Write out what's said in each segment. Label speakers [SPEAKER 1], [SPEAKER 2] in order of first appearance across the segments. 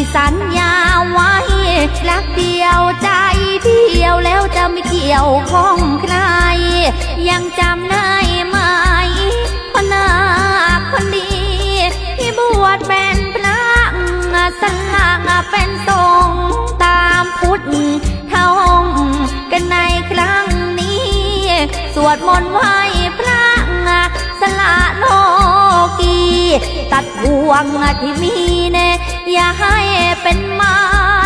[SPEAKER 1] ที่สัญญาไว้ รักเดียวใจเดียวแล้วจะไม่เกี่ยวข้องใคร ยังจำได้ไหมคนหน้าคนดีที่บวชเป็นพระสลักเป็นสงตามพุทธเท่าองกันในครั้งนี้ สวดมนต์ไหว้พระสละโลกี ตัดห่วงที่มีเน อย่าให้เป็นมา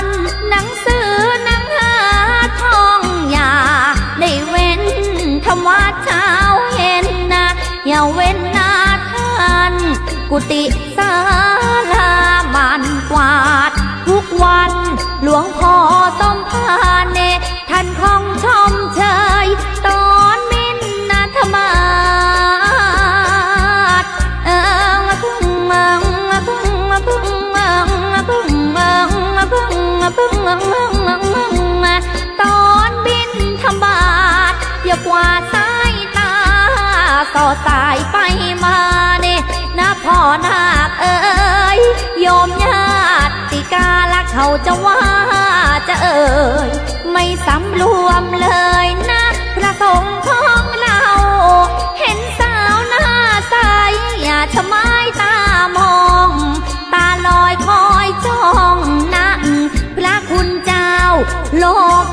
[SPEAKER 1] นหนังสือหนังหาทองอย่าได้เว้นทำวัดเช้าเย็นนะ อย่าเว้นนาท่านกุฏิ สายไปมาเนี่ยนะพ่อนาคเอ้ยโยมญาติกาละเขาจะว่าจะเอ่ยไม่สำรวมเลยนะพระสงฆ์ของเรา เห็นสาวหน้าใสอย่าชะไม้ตามอง ตาลอยคอยจ้องนั่งพระคุณเจ้า โล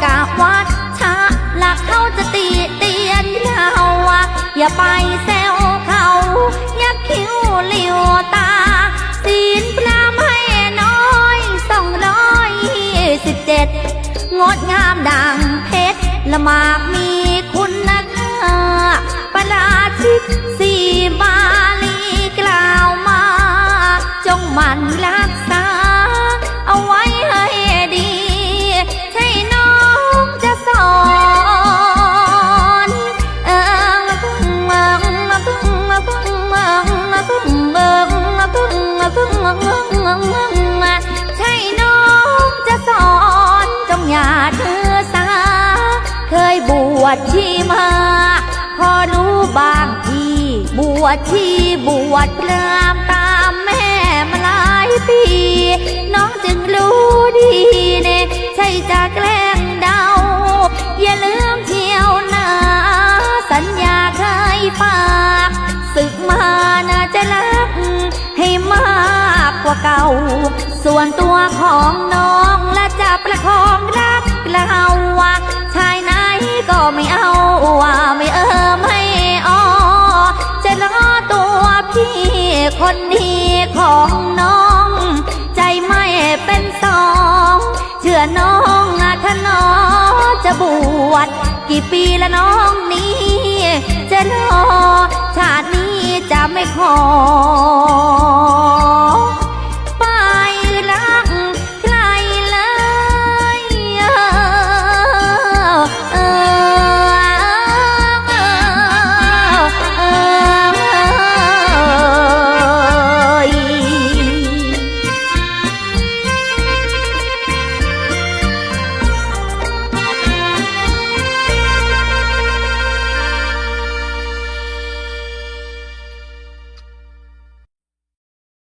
[SPEAKER 1] กาวัดชะละเขาจะตีเตียนเราอะอย่าไปแซ ดังเพชรละหมากมีคุณนักประราชิกสีบาลีกล่าวมา จงมันรักษาเอา ชชีมา พอรู้บางทีบวชชีบวชพรามตามแม่มาหลายปี น้องจึงรู้ดีเน่ใช่จะแกล้งเดา อย่าลืมเที่ยวนาสัญญาเคยฝากศึกมาน่าจะรัก ให้มากกว่าเก่า ส่วนตัวของน้องและจะประคองรักเราว่าชายไหนก็ไม่ กี่ปีละน้องนี้ จะรอชาตินี้จะไม่ขอ